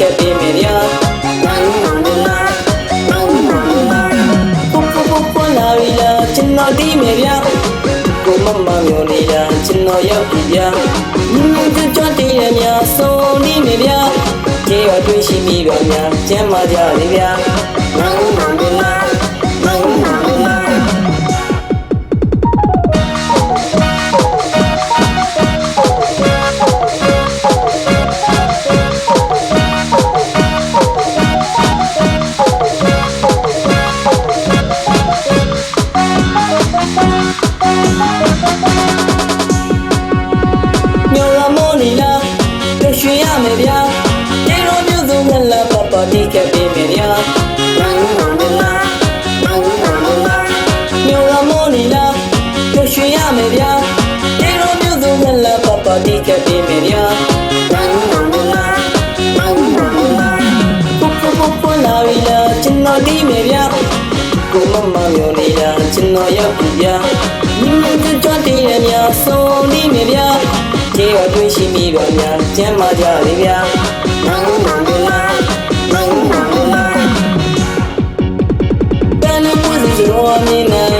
ကပ်ပေးမယ်ဗျာနိုင်မောင်လေးလားနိုင်မောင်လေးလားကိုကိုကိုကိုလာရီလားကျွန်တော်ဒီမယ်ဗျာကိုမမမျိုးလေးလားကျွန်တော်ရောက်ပြီဗျာမင်းကကြွတည်ရမြဆုံးနေမယ်ဗျာကြေရတွေ့ရှိမိပါများကျမ်းမာကြလေဗျာ တော်ဒီမယ်ဗျာကိုမမမျိုးနေလားကျွန်တော်ရောက်ပြီဗျာမြင်းမြင်းကြွတည်ရများစုံနေမယ်ဗျာကျေရတွေ့ရှိမိပါများကျမ်းမာကြလေဗျာမောင်မောင်တို့လားမောင်မောင်တို့လားတန်လို့ပွစီရောမင်းနိုင်မောင်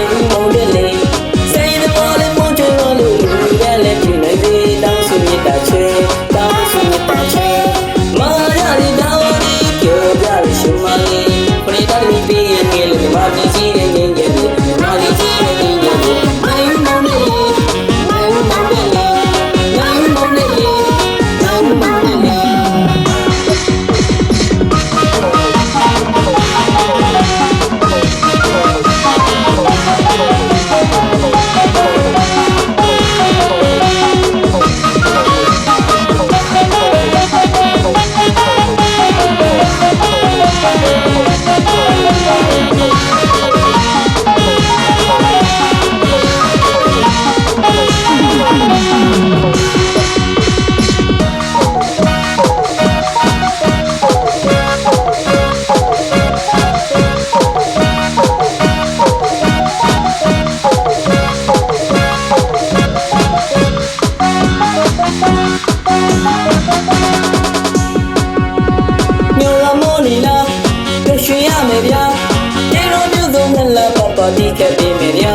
လာပပတိကပေးမယ်ဗျာ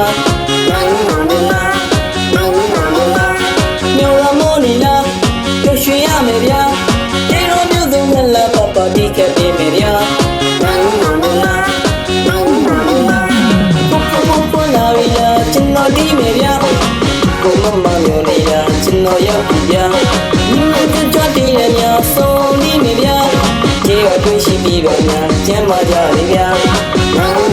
မောင်မောင်တို့လားမောင်မောင်တို့လားမြို့ရမောနီလာပြရွှေရမယ်ဗျာတေရောမျိုးစုံငလာပပတိကပေးမယ်ဗျာမောင်မောင်တို့လားမောင်မောင်တို့လားပပပပလာဝီလာကျွန်တော်ဒီမယ်ဗျာကိုမမမျိုးနေလားကျွန်တော်ရောက်ပြီဗျာမြင်းကြွတည်ရများစုံနေမယ်ဗျာကျေရတွေ့ရှိပြီးပါများကျမ်းမာကြလေဗျာ